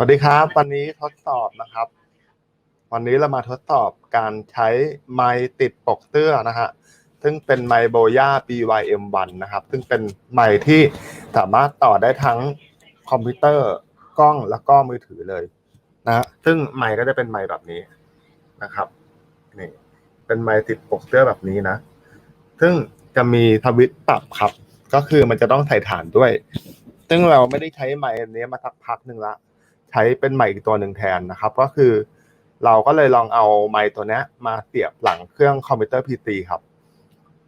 สวัสดีครับ วันนี้ทดสอบนะครับ วันนี้เรามาทดสอบการใช้ไมค์ติดปกเตื้อนะฮะซึ่งเป็นไมโบย่า BYM1 นะครับ ซึ่งเป็นไมค์ที่สามารถต่อได้ทั้งคอมพิวเตอร์กล้องแล้วก็มือถือเลยนะฮะซึ่งไมค์ก็จะเป็นไมค์แบบนี้นะครับนี่เป็นไมค์ติดปกเตื้อแบบนี้นะ ซึ่งจะมีทวิตปรับครับ ก็คือมันจะต้องใส่ฐานด้วย ซึ่งเราไม่ได้ใช้ไมค์อันนี้มาสักพักหนึ่งละ ใช้เป็นไมค์อีกตัวหนึ่งแทนนะครับ ก็คือ เราก็เลยลองเอาไมค์ตัวนี้มาเสียบหลังเครื่องคอมพิวเตอร์ PC ครับ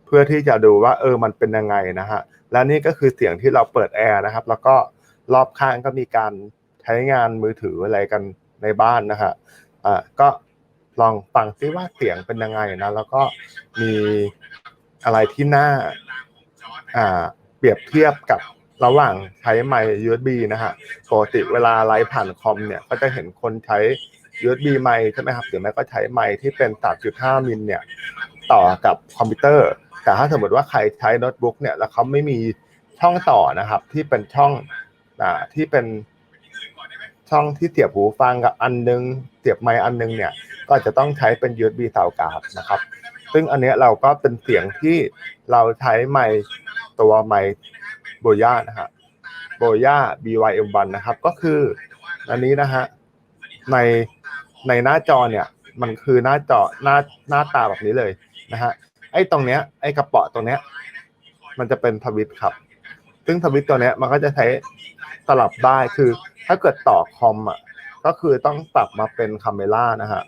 เพื่อที่จะดูว่าเออมันเป็นยังไงนะฮะและนี่ก็คือเสียงที่เราเปิดแอร์นะครับ แล้วก็รอบข้างก็มีการใช้งานมือถืออะไรกันในบ้านนะฮะอ่าก็ลองฟังซิว่าเสียงเป็นยังไงนะ แล้วก็มีอะไรที่น่าอ่าเปรียบเทียบกับ ระหว่างใช้ไมค์ USB นะฮะปกติเวลาไลฟ์ผ่านคอมเนี่ยก็จะเห็นคนใช้ USB ไมค์ใช่ไหมครับหรือไม่ก็ใช้ไมค์ที่เป็น 3.5 มิลเนี่ยต่อกับคอมพิวเตอร์ แต่ถ้าสมมติว่าใครใช้โน้ตบุ๊กเนี่ยแล้วเขาไม่มีช่องต่อนะครับที่เป็นช่องอ่าที่เป็นช่องที่เสียบหูฟังกับอันนึงเสียบไมค์อันนึงเนี่ยก็จะต้องใช้เป็น USB เสากาดนะครับ ซึ่งอันเนี้ยเราก็เป็นเสียงที่เราใช้ไมค์ตัวไมค์ โบย่านะฮะโบย่า BYM1 นะครับ ก็คืออันนี้นะฮะในในหน้าจอเนี่ย มันคือหน้าจอหน้าหน้าตาแบบนี้เลยนะฮะไอ้ตรงเนี้ยไอ้กระเป๋อตรงเนี้ย มันจะเป็นทวิตครับ ซึ่งทวิตตัวเนี้ยมันก็จะใช้สลับได้คือถ้าเกิดต่อคอมอะก็คือต้องปรับมาเป็นคาเมล่านะฮะ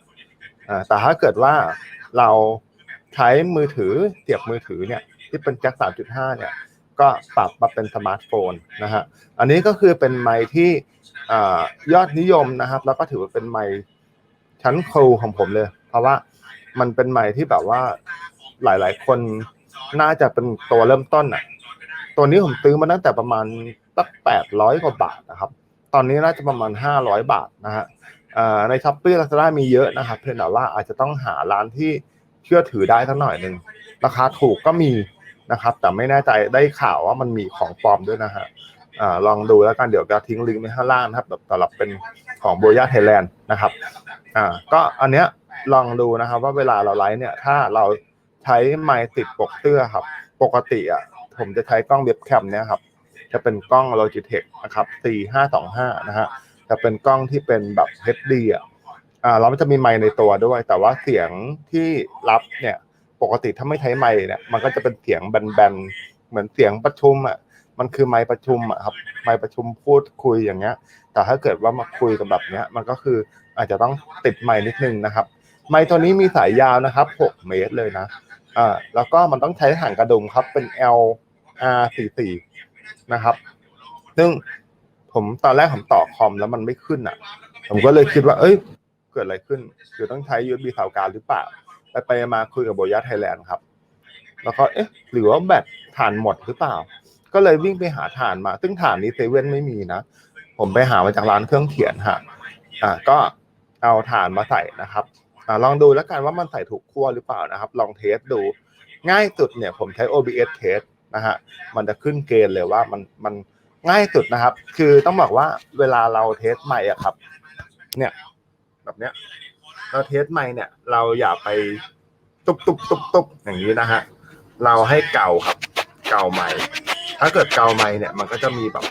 อ่าแต่ถ้าเกิดว่าเราใช้มือถือเสียบมือถือเนี่ย ที่เป็นแจ็ค3.5 เนี่ย ก็ปรับมาเป็นสมาร์ทโฟนนะฮะอันนี้ก็คือเป็นไมค์ที่อยอดนิยมนะครับ แล้วก็ถือว่าเป็นไมค์ชั้นครูของผมเลย เพราะว่ามันเป็นไมค์ที่แบบว่าหลาย ๆ คนน่าจะเป็นตัวเริ่มต้นอะตัวนี้ผมซื้อมาตั้งแต่ประมาณตั้งแปดร้อยกว่าบาทนะครับ ตอนนี้น่าจะประมาณห้าร้อยบาทนะฮะในช้อปปี้ลาซาด้ามีเยอะนะครับ เพียงแต่ว่าอาจจะต้องหาร้านที่เชื่อถือได้สักหน่อยหนึ่งราคาถูกก็มี นะครับ แต่ไม่แน่ใจได้ข่าวว่ามันมีของปลอมด้วยนะฮะลองดูแล้วกันเดี๋ยวจะทิ้งลิงก์ไว้ข้างล่างนะครับแบบสำหรับเป็นของโบยาไทยแลนด์นะครับอ่าก็อันเนี้ยลองดูนะครับว่าเวลาเราไลฟ์เนี่ยถ้าเราใช้ไมค์ติดปกเตื้อครับ ปกติอะผมจะใช้กล้องเว็บแคมเนี่ยครับจะเป็นกล้อง Logitech นะครับ4525 นะฮะจะเป็นกล้องที่เป็นแบบ HD อะอ่าแล้วมันจะมีไมค์ในตัวด้วย แต่ว่าเสียงที่รับเนี่ย ปกติถ้าไม่ใช้ไมค์เนี่ยมันก็จะเป็นเสียงแบนๆเหมือนเสียงประชุมอะมันคือไมค์ประชุมอะครับไมค์ประชุมพูดคุยอย่างเงี้ย แต่ถ้าเกิดว่ามาคุยกับแบบเนี้ย มันก็คืออาจจะต้องติดไมค์นิดนึงนะครับ ไมค์ตัวนี้มีสายยาวนะครับ 6 เมตรเลยนะอ่าแล้วก็มันต้องใช้หางกระดุมครับเป็น L R44 นะครับ ซึ่งผมตอนแรกผมต่อคอมแล้วมันไม่ขึ้นอะ ผมก็เลยคิดว่า เอ้ย เกิดอะไรขึ้น คือต้องใช้ USB เสาการหรือเปล่า ไปไปมาคุยกับโบย่าไทยแลนด์ครับ แล้วก็เอ๊ะ หรือว่าแบตถ่านหมดหรือเปล่า ก็เลยวิ่งไปหาถ่านมา ซึ่งถ่านนี้เซเว่นไม่มีนะ ผมไปหามาจากร้านเครื่องเขียนฮะอ่าก็เอาถ่านมาใส่นะครับอ่าลองดูแล้วกันว่ามันใส่ถูกขั้วหรือเปล่านะครับ ลองเทสดู ง่ายสุดเนี่ยผมใช้ OBS เทสนะฮะ มันจะขึ้นเกณฑ์เลยว่ามันมันง่ายสุดนะครับ คือต้องบอกว่าเวลาเราเทสใหม่อะครับ เนี่ย แบบเนี้ย เราเทสใหม่เนี่ย เราอย่าไปตุบตุบตุบตุบอย่างนี้นะฮะ เราให้เก่าครับ เก่าใหม่ ถ้าเกิดเก่าใหม่เนี่ยมันก็จะมีแบบ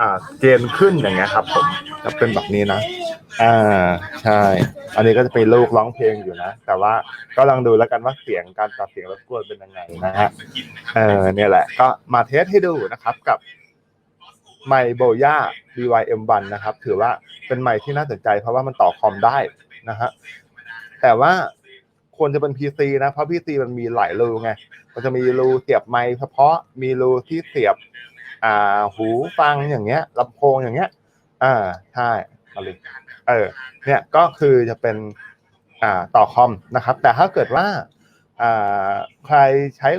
อ่าเกณฑ์ขึ้นอย่างเงี้ยครับ ผมจะเป็นแบบนี้นะ อ่าใช่ อันนี้ก็จะเป็นลูกร้องเพลงอยู่นะ แต่ว่าก็ลองดูแล้วกันว่าเสียงการตัดเสียงรบกวนเป็นยังไงนะฮะเออเนี่ยแหละ ก็มาเทสให้ดูนะครับกับไมโบย่า BYM1 นะครับ ถือว่าเป็นไมที่น่าสนใจเพราะว่ามันต่อคอมได้ นะฮะแต่ว่าควรจะเป็น PC นะ เพราะ PC มันมีหลายรูไง มันจะมีรูเสียบไมค์เฉพาะ มีรูที่เสียบ อ่า หูฟังอย่างเงี้ยลำโพงอย่างเงี้ย อ่า ใช่เอาเลยเออ เนี่ย ก็คือจะเป็น อ่า ต่อคอมนะครับ แต่ถ้าเกิดว่า อ่า ใครใช้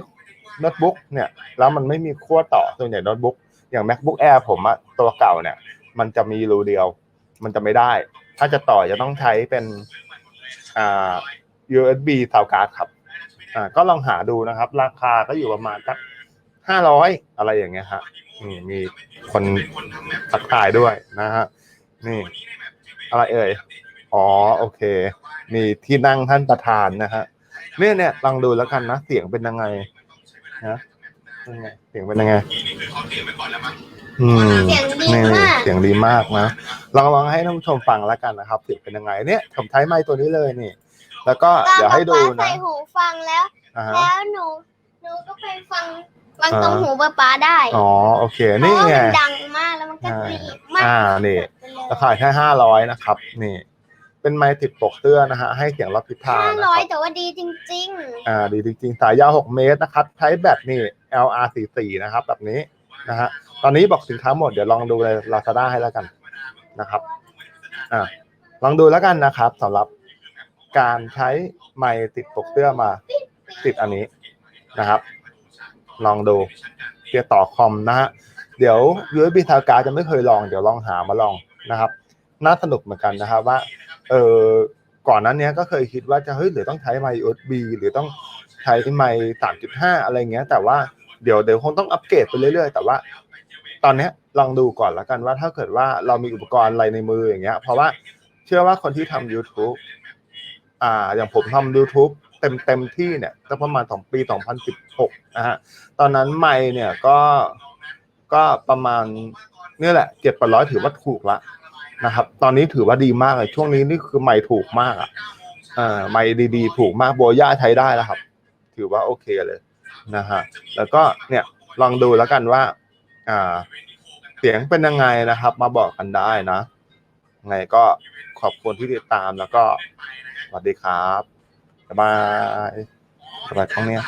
โน้ตบุ๊กเนี่ย แล้วมันไม่มีขั้วต่อ ส่วนใหญ่โน้ตบุ๊ก อย่าง macbook air ผมอะตัวเก่าเนี่ย มันจะมีรูเดียว มันจะไม่ได้ ถ้าจะต่อจะต้องใช้เป็นอ่า USB สาวการ์ดครับอ่าก็ลองหาดูนะครับ ราคาก็อยู่ประมาณสักห้าร้อยอะไรอย่างเงี้ยฮะอืมมีคนทักทายด้วยนะฮะนี่ อะไรเอ่ยอ๋อโอเค มีที่นั่งท่านประธานนะฮะเนี่ยเนี่ยลองดูแล้วกันนะ เสียงเป็นยังไงนะเป็นไงเสียงเป็นยังไง อืมเสียงดีนี่มากเสียงดีมากนะลองลองให้ท่านผู้ชมฟังแล้วกันนะครับเสียงเป็นยังไงเนี่ยผมใช้ไมค์ตัวนี้เลยนี่ แล้วก็เดี๋ยวให้ดูป๊านะใส่หูฟังแล้วอ่าฮะแล้วหนูหนูก็ไปฟังฟังตรงอ่าหูป๊าป๊าได้อ๋อโอเคเพราะนี่ว่าไงมันดังมากแล้วมันก็ดีมากอ่านี่ราคาแค่ห้าร้อยนะครับนี่เป็นไมค์ติดปกเตื้อนะฮะให้เสียงรับทิศทางห้านะร้อยครับแต่ว่าดีจริงอ่า ดีจริง ๆ สายยาว6เมตรนะครับ ใช้แบตนี่ LR44 นะครับ แบบนี้นะฮะ ตอนนี้บอกสินค้าหมดเดี๋ยวลองดูใน Lazada ให้แล้วกันนะครับอ่าลองดูแล้วกันนะครับสำหรับการใช้ไมค์ติดปกเตื้อมาติดอันนี้นะครับ ลองดูเทียบต่อคอมนะฮะเดี๋ยว USB ทากาจะไม่เคยลองเดี๋ยวลองหามาลองนะครับ น่าสนุกเหมือนกันนะครับว่าเออก่อนนั้นเนี้ยก็เคยคิดว่าจะเฮ้ยหรือต้องใช้ไมค์ USB หรือต้องใช้ไมค์3.5 อะไรเงี้ย แต่ว่าเดี๋ยวเดี๋ยวคงต้องอัปเกรดไปเรื่อยๆ แต่ว่า ตอนนี้ลองดูก่อนแล้วกันว่าถ้าเกิดว่าเรามีอุปกรณ์อะไรในมืออย่างเงี้ย เพราะว่าเชื่อว่าคนที่ทำ YouTube อ่า อย่างผมทำ YouTube เต็มเต็มที่เนี่ยก็ประมาณสองปี 2016นะฮะ ตอนนั้นไมค์เนี่ยก็ก็ประมาณนี่แหละเจ็ดแปดร้อยถือว่าถูกละนะครับ ตอนนี้ถือว่าดีมากเลย ช่วงนี้นี่คือไมค์ถูกมากอะอ่าไมค์ดีๆ ถูกมากโบย่าใช้ได้แล้วครับ ถือว่าโอเคเลยนะฮะ แล้วก็เนี่ยลองดูแล้วกันว่า อ่า เสียงเป็นยังไงนะครับ มาบอกกันได้นะไงก็ขอบคุณที่ติดตามแล้วก็สวัสดีครับบ๊ายบายสวัสดีครับเนี่ย